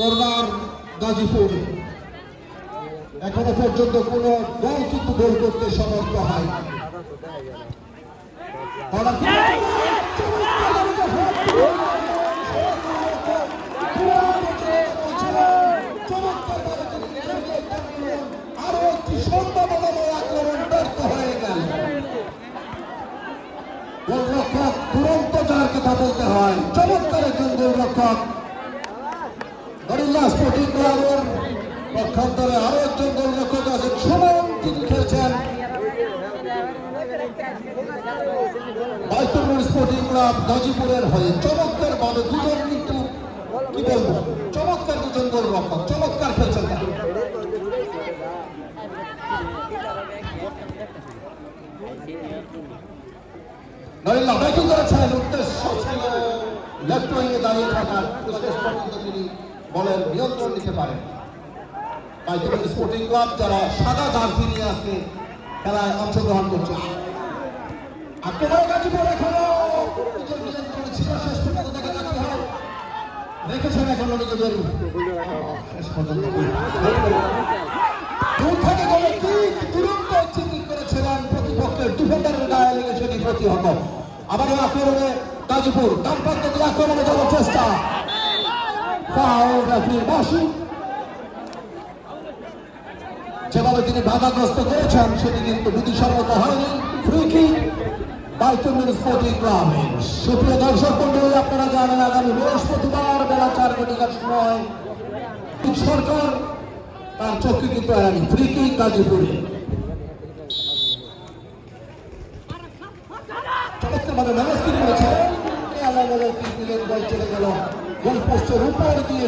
Corner Gazipur. এখনও পর্যন্ত কোন দল কিন্তু গোল করতে সমর্থ হয়। তুরন্ত যার কথা বলতে হয়। চমৎকার একজন গোলরক্ষক। গরিল্লা স্পোর্টিং ক্লাবের পক্ষান্তরে আরও একজন গোলরক্ষক আছেন। সুমন তিনি খেলছেন। ক্লাব গাজীপুরের হয়ে চমৎকার ভাবে দুজন কিন্তু কি বলব? চমৎকার দুজন চমৎকার খেলছেন তারা। নরেন্দ্র করেছেন উদ্দেশ্য দাঁড়িয়ে থাকার। বলের নিয়ন্ত্রণ নিতে পারেন বাইতুল স্পোর্টিং ক্লাব যারা সাদা জার্সি নিয়ে আজকে খেলায় অংশগ্রহণ করছে। আক্রমণ রেখেছেন এখনও নিজেদের শেষ পর্যন্ত দূর থেকে তুরন্ত করেছিলেন প্রতিপক্ষের গায়ে লেগে সেটি প্রতিহত আবারও আক্রমণে গাজীপুর আক্রমণে চেষ্টা। ফাউল রেফারির বাসি যেভাবে তিনি বাধাগ্রস্ত করেছেন, সেটি কিন্তু বিধিসম্মত হয়নি। ফ্রি কিক বাইতুল স্পোর্টিং সুপ্রিয় দর্শক মন্ডলী আপনারা জানেন আগামী বৃহস্পতিবার বেলা চার ঘটিকার সময় সরকার তার চোখে কিন্তু এড়ানি ফ্রি কিক গাজীপুরে। চমৎকারভাবে ম্যানেজ পোস্টের উপর দিয়ে